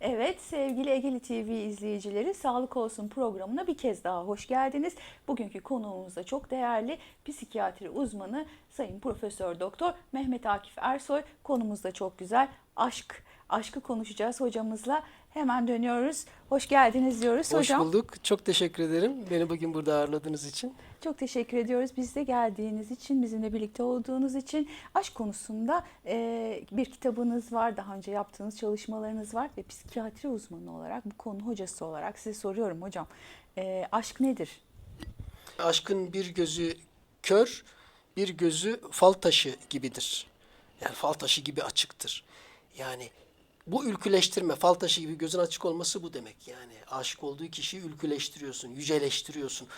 Evet sevgili Egeli TV izleyicileri Sağlık Olsun programına bir kez daha hoş geldiniz. Bugünkü konuğumuz da çok değerli psikiyatri uzmanı Sayın Profesör Doktor Mehmet Akif Ersoy. Konumuz da çok güzel aşk. Aşkı konuşacağız hocamızla. Hemen dönüyoruz. Hoş geldiniz diyoruz Hoş hocam. bulduk. Çok teşekkür ederim beni bugün burada ağırladığınız için. Çok teşekkür ediyoruz. Biz de geldiğiniz için, bizimle birlikte olduğunuz için aşk konusunda e, bir kitabınız var. Daha önce yaptığınız çalışmalarınız var ve psikiyatri uzmanı olarak, bu konu hocası olarak size soruyorum hocam. E, aşk nedir? Aşkın bir gözü kör, bir gözü fal taşı gibidir. Yani fal taşı gibi açıktır. Yani bu ülküleştirme, fal taşı gibi gözün açık olması bu demek. Yani aşık olduğu kişiyi ülküleştiriyorsun, yüceleştiriyorsun.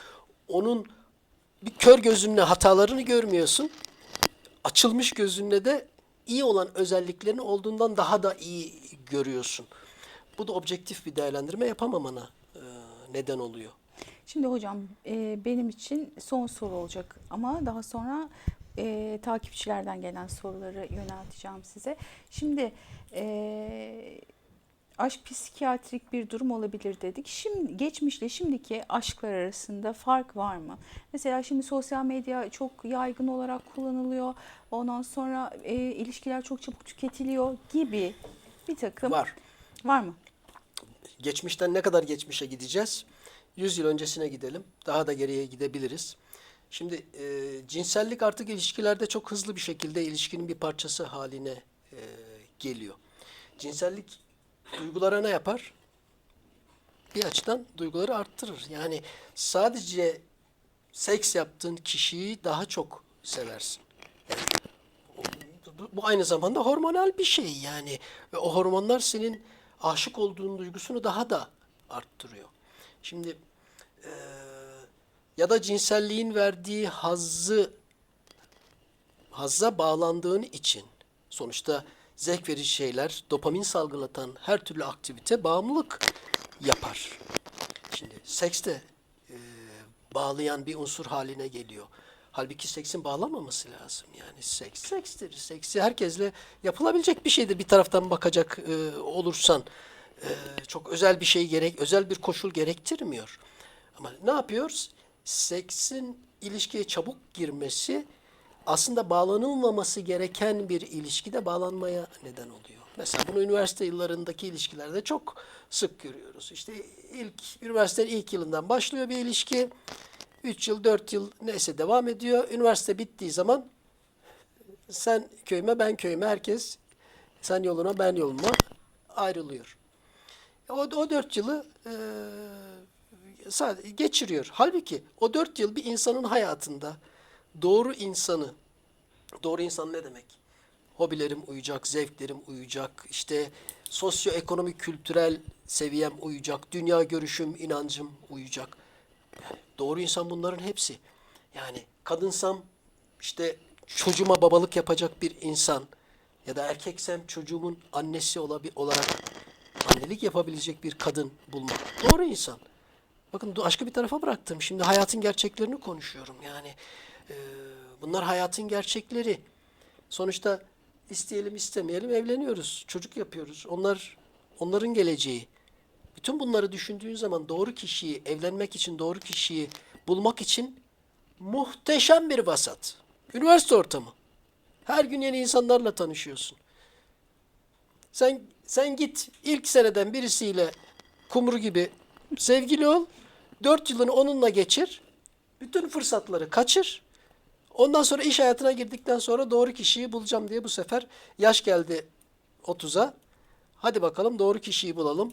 Onun bir kör gözünle hatalarını görmüyorsun. Açılmış gözünle de iyi olan özelliklerini olduğundan daha da iyi görüyorsun. Bu da objektif bir değerlendirme yapamamana e, neden oluyor. Şimdi hocam e, benim için son soru olacak ama daha sonra e, takipçilerden gelen soruları yönelteceğim size. Şimdi e, aşk psikiyatrik bir durum olabilir dedik. Şimdi geçmişle şimdiki aşklar arasında fark var mı? Mesela şimdi sosyal medya çok yaygın olarak kullanılıyor. Ondan sonra e, ilişkiler çok çabuk tüketiliyor gibi bir takım Var. var mı? Geçmişten ne kadar geçmişe gideceğiz? 100 yıl öncesine gidelim. Daha da geriye gidebiliriz. Şimdi e, cinsellik artık ilişkilerde çok hızlı bir şekilde ilişkinin bir parçası haline e, geliyor. Cinsellik duygulara ne yapar? Bir açıdan duyguları arttırır. Yani sadece seks yaptığın kişiyi daha çok seversin. Bu- bu aynı zamanda hormonal bir şey yani. Ve o hormonlar senin aşık olduğun duygusunu daha da arttırıyor. Şimdi eee, ya da cinselliğin verdiği hazzı hazza bağlandığın için sonuçta zevk verici şeyler, dopamin salgılatan her türlü aktivite bağımlılık yapar. Şimdi seks de e, bağlayan bir unsur haline geliyor. Halbuki seksin bağlamaması lazım. Yani seks sekstir. Seksi herkesle yapılabilecek bir şeydir. Bir taraftan bakacak e, olursan e, çok özel bir şey gerek, özel bir koşul gerektirmiyor. Ama ne yapıyoruz? Seksin ilişkiye çabuk girmesi aslında bağlanılmaması gereken bir ilişkide bağlanmaya neden oluyor. Mesela bunu üniversite yıllarındaki ilişkilerde çok sık görüyoruz. İşte ilk üniversitenin ilk yılından başlıyor bir ilişki. 3 yıl, 4 yıl neyse devam ediyor. Üniversite bittiği zaman sen köyüme, ben köyüme, herkes sen yoluna, ben yoluma ayrılıyor. O, o dört yılı eee, sadece geçiriyor. Halbuki o dört yıl bir insanın hayatında doğru insanı, doğru insan ne demek? Hobilerim uyacak, zevklerim uyacak, işte sosyoekonomik, kültürel seviyem uyacak, dünya görüşüm, inancım uyacak. Yani doğru insan bunların hepsi. Yani kadınsam işte çocuğuma babalık yapacak bir insan ya da erkeksem çocuğumun annesi olarak annelik yapabilecek bir kadın bulmak. Doğru insan. Bakın aşkı bir tarafa bıraktım. Şimdi hayatın gerçeklerini konuşuyorum. Yani e, bunlar hayatın gerçekleri. Sonuçta isteyelim istemeyelim evleniyoruz. Çocuk yapıyoruz. Onlar onların geleceği. Bütün bunları düşündüğün zaman doğru kişiyi, evlenmek için doğru kişiyi bulmak için muhteşem bir vasat. Üniversite ortamı. Her gün yeni insanlarla tanışıyorsun. Sen sen git ilk seneden birisiyle kumru gibi sevgili ol. Dört yılını onunla geçir. Bütün fırsatları kaçır. Ondan sonra iş hayatına girdikten sonra doğru kişiyi bulacağım diye bu sefer yaş geldi 30'a. Hadi bakalım doğru kişiyi bulalım.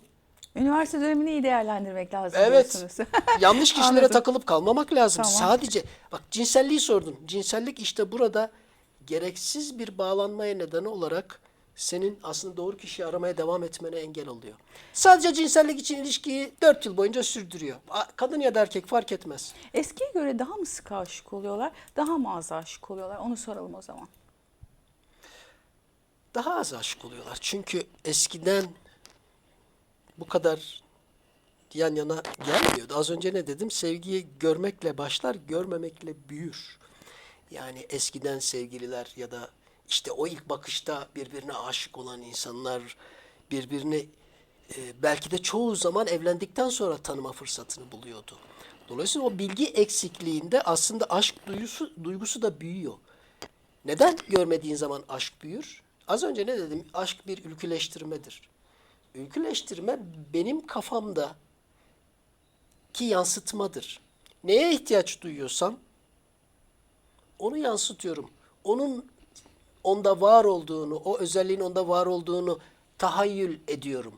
Üniversite dönemini iyi değerlendirmek lazım Evet. Yanlış kişilere Anladım. takılıp kalmamak lazım. Tamam. Sadece bak cinselliği sordun. Cinsellik işte burada gereksiz bir bağlanmaya neden olarak senin aslında doğru kişiyi aramaya devam etmene engel oluyor. Sadece cinsellik için ilişkiyi 4 yıl boyunca sürdürüyor. Kadın ya da erkek fark etmez. Eskiye göre daha mı sık aşık oluyorlar, daha mı az aşık oluyorlar? Onu soralım o zaman. Daha az aşık oluyorlar. Çünkü eskiden bu kadar yan yana gelmiyordu. Az önce ne dedim? Sevgiyi görmekle başlar, görmemekle büyür. Yani eskiden sevgililer ya da işte o ilk bakışta birbirine aşık olan insanlar birbirini e, belki de çoğu zaman evlendikten sonra tanıma fırsatını buluyordu. Dolayısıyla o bilgi eksikliğinde aslında aşk duygusu, duygusu da büyüyor. Neden görmediğin zaman aşk büyür? Az önce ne dedim? Aşk bir ülküleştirmedir. Ülküleştirme benim kafamda ki yansıtmadır. Neye ihtiyaç duyuyorsam onu yansıtıyorum. Onun onda var olduğunu, o özelliğin onda var olduğunu tahayyül ediyorum.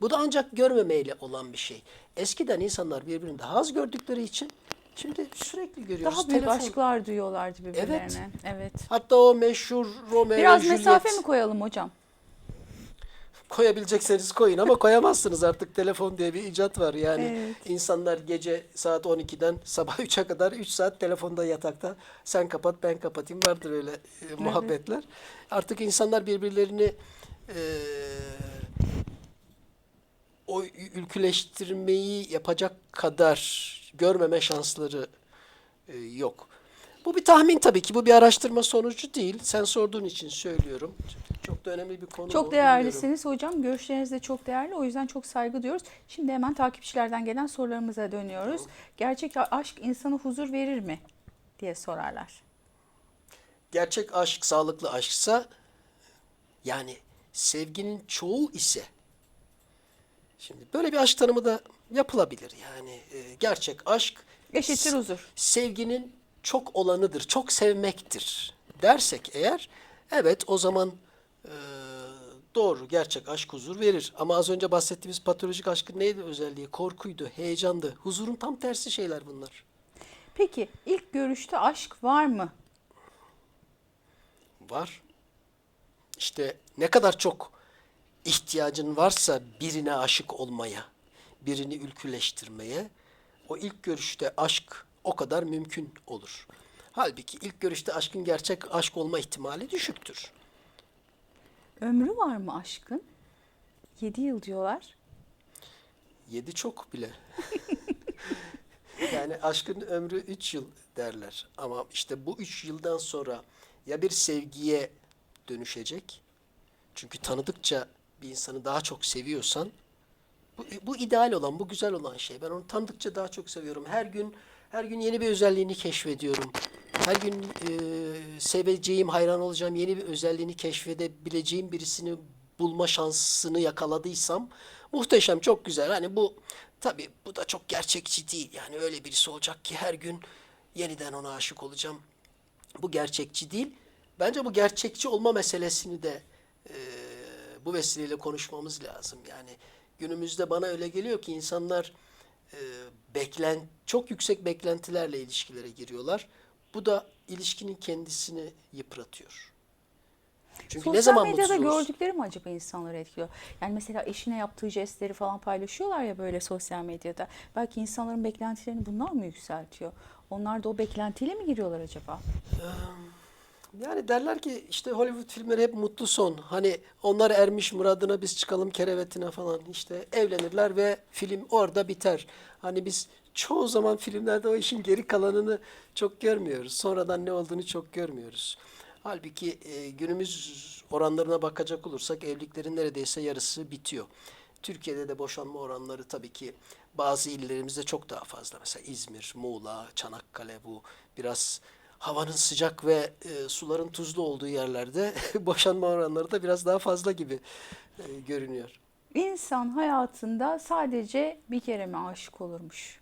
Bu da ancak görmemeyle olan bir şey. Eskiden insanlar birbirini daha az gördükleri için şimdi sürekli görüyoruz. Daha büyük Telefon- aşklar duyuyorlardı birbirlerine. Evet. Hatta o meşhur Romeo Biraz Juliet mesafe mi koyalım hocam? Koyabilecekseniz koyun ama koyamazsınız artık telefon diye bir icat var. Yani Evet. insanlar gece saat 12'den sabah 3'e kadar 3 saat telefonda yatakta sen kapat ben kapatayım vardır öyle e, muhabbetler. Artık insanlar birbirlerini e, o ülküleştirmeyi yapacak kadar görmeme şansları e, yok. Bu bir tahmin tabii ki. Bu bir araştırma sonucu değil. Sen sorduğun için söylüyorum. Çok da önemli bir konu. Çok bilmiyorum. değerlisiniz hocam. Görüşleriniz de çok değerli. O yüzden çok saygı duyuyoruz. Şimdi hemen takipçilerden gelen sorularımıza dönüyoruz. Gerçek aşk insana huzur verir mi? diye sorarlar. Gerçek aşk sağlıklı aşksa yani sevginin çoğu ise şimdi böyle bir aşk tanımı da yapılabilir. Yani e, gerçek aşk Eşittir huzur. Sevginin çok olanıdır, çok sevmektir dersek eğer evet o zaman e, doğru gerçek aşk huzur verir. Ama az önce bahsettiğimiz patolojik aşkın neydi özelliği? Korkuydu, heyecandı. Huzurun tam tersi şeyler bunlar. Peki ilk görüşte aşk var mı? Var. İşte ne kadar çok ihtiyacın varsa birine aşık olmaya, birini ülküleştirmeye, o ilk görüşte aşk o kadar mümkün olur. Halbuki ilk görüşte aşkın gerçek aşk olma ihtimali düşüktür. Ömrü var mı aşkın? 7 yıl diyorlar. Yedi çok bile. yani aşkın ömrü üç yıl derler. Ama işte bu üç yıldan sonra ya bir sevgiye dönüşecek. Çünkü tanıdıkça bir insanı daha çok seviyorsan bu, bu ideal olan, bu güzel olan şey. Ben onu tanıdıkça daha çok seviyorum. Her gün her gün yeni bir özelliğini keşfediyorum. Her gün e, seveceğim, hayran olacağım yeni bir özelliğini keşfedebileceğim birisini bulma şansını yakaladıysam muhteşem, çok güzel. Hani bu tabii bu da çok gerçekçi değil. Yani öyle birisi olacak ki her gün yeniden ona aşık olacağım. Bu gerçekçi değil. Bence bu gerçekçi olma meselesini de e, bu vesileyle konuşmamız lazım. Yani günümüzde bana öyle geliyor ki insanlar e, beklen çok yüksek beklentilerle ilişkilere giriyorlar. Bu da ilişkinin kendisini yıpratıyor. Çünkü Sosyal ne zaman medyada mutsuz gördükleri mi acaba insanları etkiliyor? Yani mesela eşine yaptığı jestleri falan paylaşıyorlar ya böyle sosyal medyada. Belki insanların beklentilerini bunlar mı yükseltiyor? Onlar da o beklentiyle mi giriyorlar acaba? Yani derler ki işte Hollywood filmleri hep mutlu son. Hani onlar ermiş muradına biz çıkalım kerevetine falan. İşte evlenirler ve film orada biter. Hani biz çoğu zaman filmlerde o işin geri kalanını çok görmüyoruz. Sonradan ne olduğunu çok görmüyoruz. Halbuki e, günümüz oranlarına bakacak olursak evliliklerin neredeyse yarısı bitiyor. Türkiye'de de boşanma oranları tabii ki bazı illerimizde çok daha fazla. Mesela İzmir, Muğla, Çanakkale bu biraz havanın sıcak ve e, suların tuzlu olduğu yerlerde boşanma oranları da biraz daha fazla gibi e, görünüyor. İnsan hayatında sadece bir kere mi aşık olurmuş?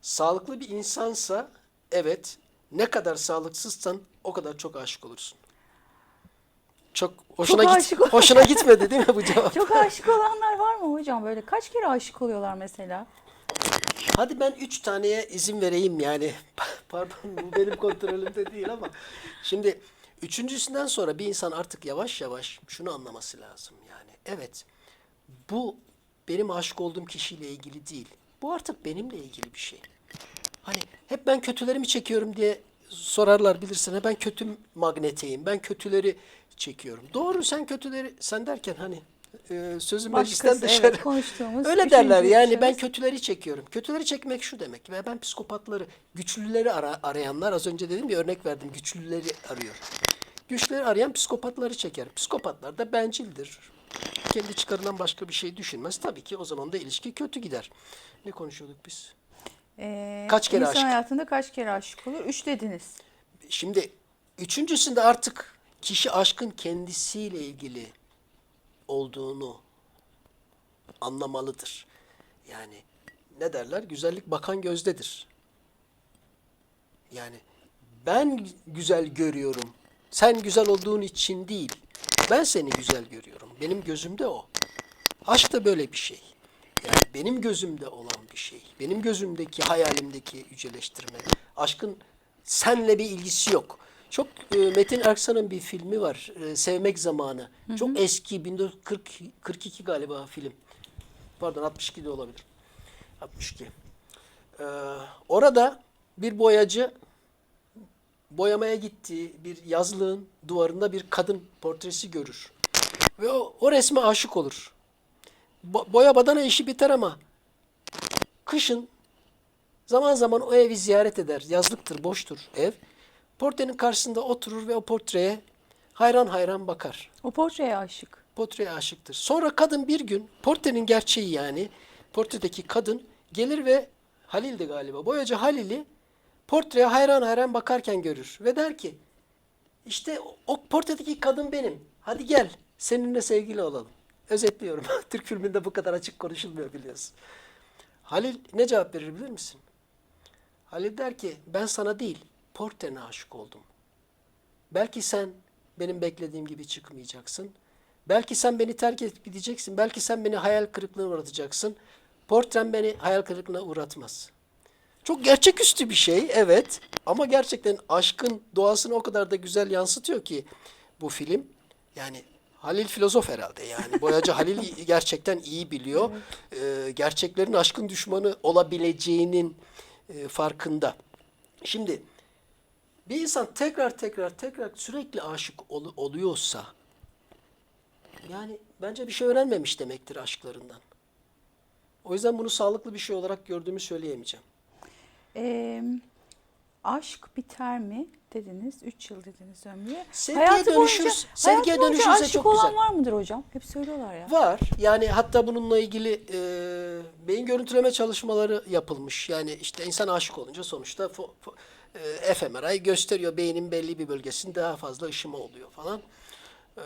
Sağlıklı bir insansa evet ne kadar sağlıksızsan o kadar çok aşık olursun. Çok hoşuna git aşık ol- hoşuna gitmedi değil mi bu cevap? Çok aşık olanlar var mı hocam? Böyle kaç kere aşık oluyorlar mesela? Hadi ben üç taneye izin vereyim yani. Pardon bu benim kontrolümde değil ama. Şimdi üçüncüsünden sonra bir insan artık yavaş yavaş şunu anlaması lazım. Yani evet bu benim aşık olduğum kişiyle ilgili değil. Bu artık benimle ilgili bir şey. Hani hep ben kötülerimi çekiyorum diye sorarlar bilirsin. Ben kötü magneteyim. Ben kötüleri çekiyorum. Doğru sen kötüleri sen derken hani e, meclisten dışarı. evet, konuştuğumuz Öyle derler yani ben kötüleri çekiyorum. Kötüleri çekmek şu demek ve ben psikopatları, güçlüleri ara- arayanlar az önce dedim bir örnek verdim. Güçlüleri arıyor. Güçleri arayan psikopatları çeker. Psikopatlar da bencildir. kendi çıkarından başka bir şey düşünmez. Tabii ki o zaman da ilişki kötü gider. Ne konuşuyorduk biz? Ee, Kaç kere insan aşk? hayatında kaç kere aşık olur? Üç dediniz. Şimdi üçüncüsünde artık kişi aşkın kendisiyle ilgili olduğunu anlamalıdır. Yani ne derler? Güzellik bakan gözdedir. Yani ben güzel görüyorum. Sen güzel olduğun için değil. Ben seni güzel görüyorum. Benim gözümde o. Aşk da böyle bir şey. Yani benim gözümde olan bir şey. Benim gözümdeki, hayalimdeki yüceleştirme. Aşkın senle bir ilgisi yok. Çok e, Metin Erksan'ın bir filmi var. e, Sevmek Zamanı. Çok eski 1942 galiba film. Pardon 62 de olabilir. 62. Ee, orada bir boyacı boyamaya gittiği bir yazlığın duvarında bir kadın portresi görür. Ve o, o resme aşık olur. Bo- boya badana işi biter ama kışın zaman zaman o evi ziyaret eder. Yazlıktır, boştur ev. Portrenin karşısında oturur ve o portreye hayran hayran bakar. O portreye aşık. Portreye aşıktır. Sonra kadın bir gün portrenin gerçeği yani portredeki kadın gelir ve Halil'di galiba. Boyacı Halil'i portreye hayran hayran bakarken görür ve der ki işte o- portredeki kadın benim. Hadi gel seninle sevgili olalım. Özetliyorum. Türk filminde bu kadar açık konuşulmuyor biliyorsun. Halil ne cevap verir bilir misin? Halil der ki ben sana değil portrene aşık oldum. Belki sen benim beklediğim gibi çıkmayacaksın. Belki sen beni terk edip gideceksin. Belki sen beni hayal kırıklığına uğratacaksın. Portren beni hayal kırıklığına uğratmaz. Çok gerçeküstü bir şey evet ama gerçekten aşkın doğasını o kadar da güzel yansıtıyor ki bu film. Yani Halil filozof herhalde yani. Boyacı Halil gerçekten iyi biliyor. Ee, gerçeklerin aşkın düşmanı olabileceğinin e, farkında. Şimdi bir insan tekrar tekrar tekrar sürekli aşık ol- oluyorsa yani bence bir şey öğrenmemiş demektir aşklarından. O yüzden bunu sağlıklı bir şey olarak gördüğümü söyleyemeyeceğim. Ee, aşk biter mi dediniz? Üç yıl dediniz ömrü. Sevgiye Hayatı dönüşürüz- boyunca- sevgiye hayatı aşık çok olan güzel. var mıdır hocam? Hep söylüyorlar ya. Var. Yani hatta bununla ilgili e, beyin görüntüleme çalışmaları yapılmış. Yani işte insan aşık olunca sonuçta fo, fo, e, fMRI gösteriyor. Beynin belli bir bölgesinde daha fazla ışıma oluyor falan. E,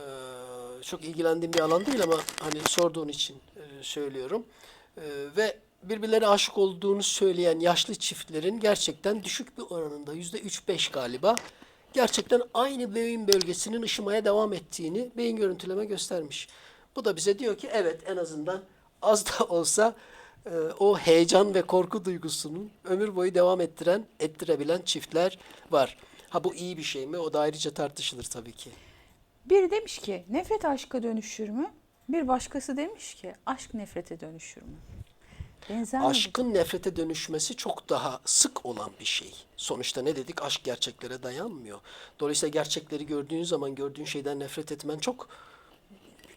çok ilgilendiğim bir alan değil ama hani sorduğun için e, söylüyorum. E, ve birbirlerine aşık olduğunu söyleyen yaşlı çiftlerin gerçekten düşük bir oranında yüzde üç beş galiba gerçekten aynı beyin bölgesinin ışımaya devam ettiğini beyin görüntüleme göstermiş. Bu da bize diyor ki evet en azından az da olsa e, o heyecan ve korku duygusunun ömür boyu devam ettiren, ettirebilen çiftler var. Ha bu iyi bir şey mi? O da ayrıca tartışılır tabii ki. Biri demiş ki nefret aşka dönüşür mü? Bir başkası demiş ki aşk nefrete dönüşür mü? Benzer mi? Aşkın nefrete dönüşmesi çok daha sık olan bir şey. Sonuçta ne dedik? Aşk gerçeklere dayanmıyor. Dolayısıyla gerçekleri gördüğün zaman gördüğün şeyden nefret etmen çok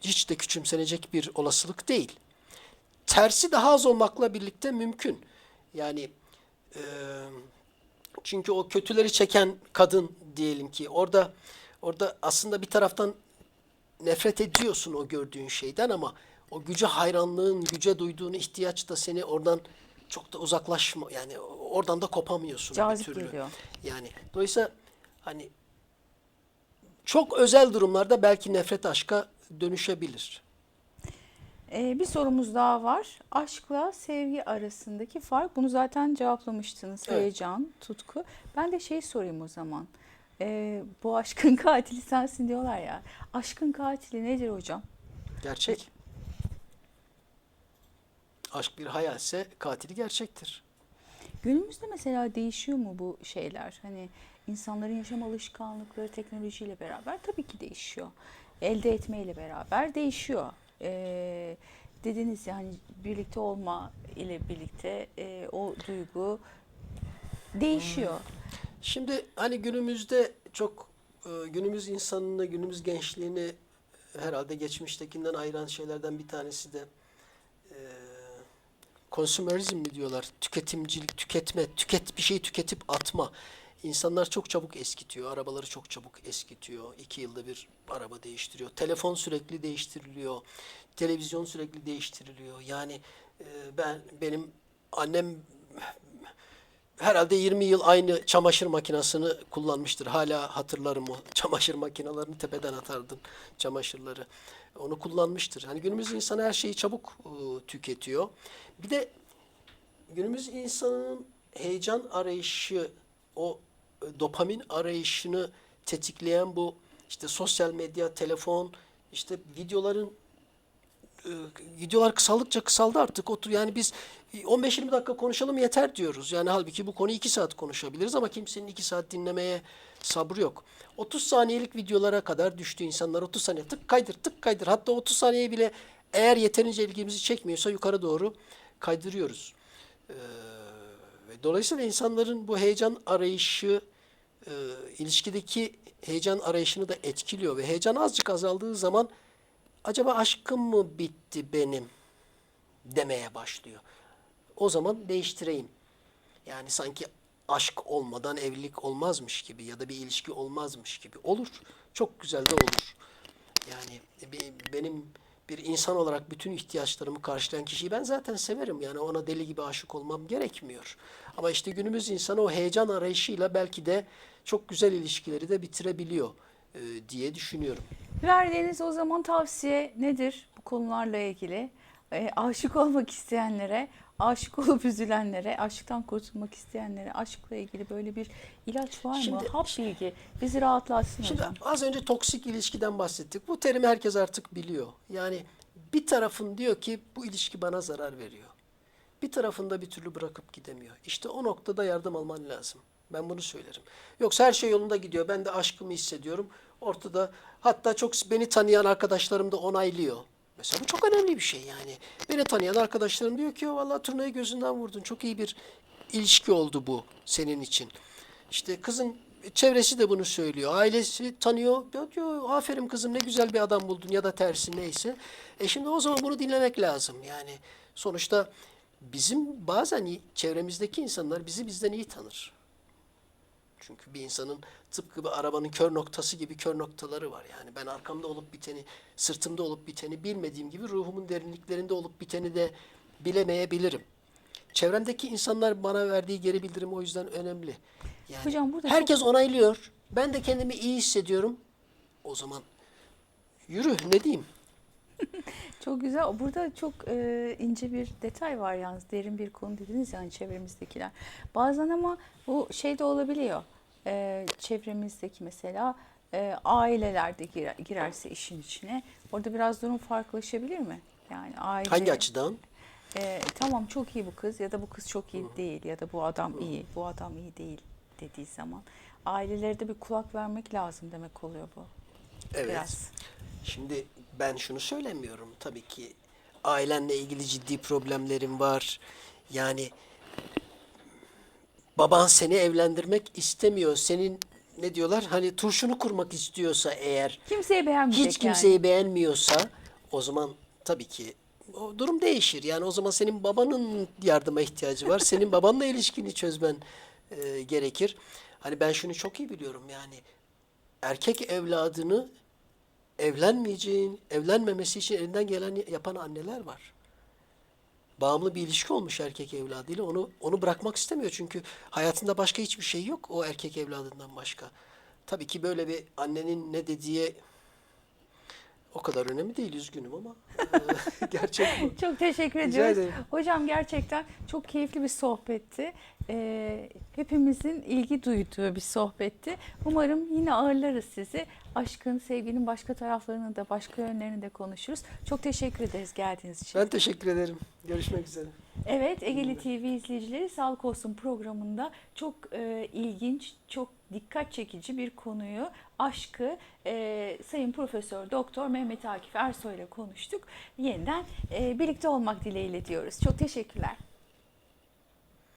hiç de küçümsenecek bir olasılık değil. Tersi daha az olmakla birlikte mümkün. Yani e, çünkü o kötüleri çeken kadın diyelim ki orada orada aslında bir taraftan nefret ediyorsun o gördüğün şeyden ama o güce hayranlığın, güce duyduğun ihtiyaç da seni oradan çok da uzaklaşma yani oradan da kopamıyorsun Cazip bir türlü. geliyor. Yani dolayısıyla hani çok özel durumlarda belki nefret aşka dönüşebilir. Ee, bir sorumuz daha var. Aşkla sevgi arasındaki fark. Bunu zaten cevaplamıştınız. Evet. Heyecan, tutku. Ben de şey sorayım o zaman. Ee, bu aşkın katili sensin diyorlar ya. Aşkın katili nedir hocam? Gerçek. Aşk bir hayalse katili gerçektir. Günümüzde mesela değişiyor mu bu şeyler? Hani insanların yaşam alışkanlıkları teknolojiyle beraber tabii ki değişiyor. Elde etmeyle beraber değişiyor. Ee, dediniz yani birlikte olma ile birlikte e, o duygu değişiyor. Şimdi hani günümüzde çok e, günümüz insanını, günümüz gençliğini herhalde geçmiştekinden ayıran şeylerden bir tanesi de e, konsumerizm mi diyorlar? Tüketimcilik, tüketme, tüket bir şey tüketip atma. İnsanlar çok çabuk eskitiyor. Arabaları çok çabuk eskitiyor. İki yılda bir araba değiştiriyor. Telefon sürekli değiştiriliyor. Televizyon sürekli değiştiriliyor. Yani e, ben benim annem herhalde 20 yıl aynı çamaşır makinesini kullanmıştır. Hala hatırlarım o çamaşır makinelerini tepeden atardın çamaşırları. Onu kullanmıştır. Hani günümüz insanı her şeyi çabuk e, tüketiyor. Bir de günümüz insanının heyecan arayışı, o dopamin arayışını tetikleyen bu işte sosyal medya, telefon, işte videoların e, videolar kısaldıkça kısaldı artık. Otur yani biz 15-20 dakika konuşalım yeter diyoruz. Yani halbuki bu konuyu 2 saat konuşabiliriz ama kimsenin 2 saat dinlemeye sabrı yok. 30 saniyelik videolara kadar düştü insanlar. 30 saniye tık kaydır tık kaydır. Hatta 30 saniye bile eğer yeterince ilgimizi çekmiyorsa yukarı doğru kaydırıyoruz. Ee, dolayısıyla insanların bu heyecan arayışı e, ilişkideki heyecan arayışını da etkiliyor ve heyecan azıcık azaldığı zaman acaba aşkım mı bitti benim demeye başlıyor. O zaman değiştireyim. Yani sanki aşk olmadan evlilik olmazmış gibi ya da bir ilişki olmazmış gibi olur. Çok güzel de olur. Yani benim bir insan olarak bütün ihtiyaçlarımı karşılayan kişiyi ben zaten severim. Yani ona deli gibi aşık olmam gerekmiyor. Ama işte günümüz insanı o heyecan arayışıyla belki de çok güzel ilişkileri de bitirebiliyor e, diye düşünüyorum. Verdiğiniz o zaman tavsiye nedir bu konularla ilgili? E, aşık olmak isteyenlere, aşık olup üzülenlere, aşktan kurtulmak isteyenlere aşkla ilgili böyle bir ilaç var mı? Şimdi- Hap bilgi bizi rahatlatsın Şimdi hocam. az önce toksik ilişkiden bahsettik. Bu terimi herkes artık biliyor. Yani bir tarafın diyor ki bu ilişki bana zarar veriyor. Bir tarafında bir türlü bırakıp gidemiyor. İşte o noktada yardım alman lazım. Ben bunu söylerim. Yoksa her şey yolunda gidiyor. Ben de aşkımı hissediyorum. Ortada hatta çok beni tanıyan arkadaşlarım da onaylıyor. Mesela bu çok önemli bir şey yani. Beni tanıyan arkadaşlarım diyor ki vallahi turnayı gözünden vurdun. Çok iyi bir ilişki oldu bu senin için. İşte kızın çevresi de bunu söylüyor. Ailesi tanıyor. Ya diyor aferin kızım ne güzel bir adam buldun ya da tersi neyse. E şimdi o zaman bunu dinlemek lazım. Yani sonuçta bizim bazen çevremizdeki insanlar bizi bizden iyi tanır. Çünkü bir insanın tıpkı bir arabanın kör noktası gibi kör noktaları var. Yani ben arkamda olup biteni, sırtımda olup biteni bilmediğim gibi ruhumun derinliklerinde olup biteni de bilemeyebilirim. Çevremdeki insanlar bana verdiği geri bildirim o yüzden önemli. Yani Hocam burada herkes onaylıyor. Ben de kendimi iyi hissediyorum. O zaman yürü ne diyeyim? Çok güzel. Burada çok e, ince bir detay var yalnız. Derin bir konu dediniz yani çevremizdekiler. Bazen ama bu şey de olabiliyor. E, çevremizdeki mesela e, aileler de girer, girerse işin içine. Orada biraz durum farklılaşabilir mi? Yani aile Hangi açıdan? e, tamam çok iyi bu kız ya da bu kız çok iyi değil ya da bu adam iyi, bu adam iyi değil dediği zaman ailelere de bir kulak vermek lazım demek oluyor bu. Evet. Biraz. Şimdi ben şunu söylemiyorum. Tabii ki ailenle ilgili ciddi problemlerin var. Yani baban seni evlendirmek istemiyor. Senin ne diyorlar? Hani turşunu kurmak istiyorsa eğer Kimseye beğenmeyecek hiç kimseyi beğenmiyorsa o zaman tabii ki o durum değişir. Yani o zaman senin babanın yardıma ihtiyacı var. Senin babanla ilişkini çözmen e, gerekir. Hani ben şunu çok iyi biliyorum yani erkek evladını evlenmeyeceğin, evlenmemesi için elinden gelen yapan anneler var. Bağımlı bir ilişki olmuş erkek evladıyla. Onu onu bırakmak istemiyor çünkü hayatında başka hiçbir şey yok o erkek evladından başka. Tabii ki böyle bir annenin ne dediği o kadar önemli değil üzgünüm ama gerçek bu. Çok teşekkür Rica ediyoruz. ederim. Hocam gerçekten çok keyifli bir sohbetti. Ee, hepimizin ilgi duyduğu bir sohbetti. Umarım yine ağırlarız sizi. Aşkın, sevginin başka taraflarını da, başka yönlerini de konuşuruz. Çok teşekkür ederiz geldiğiniz için. Ben teşekkür ederim. Görüşmek üzere. Evet, Egeli TV izleyicileri Sağlık Olsun programında çok e, ilginç, çok dikkat çekici bir konuyu, aşkı e, Sayın Profesör Doktor Mehmet Akif Ersoy ile konuştuk. Yeniden birlikte olmak dileğiyle diyoruz. Çok teşekkürler.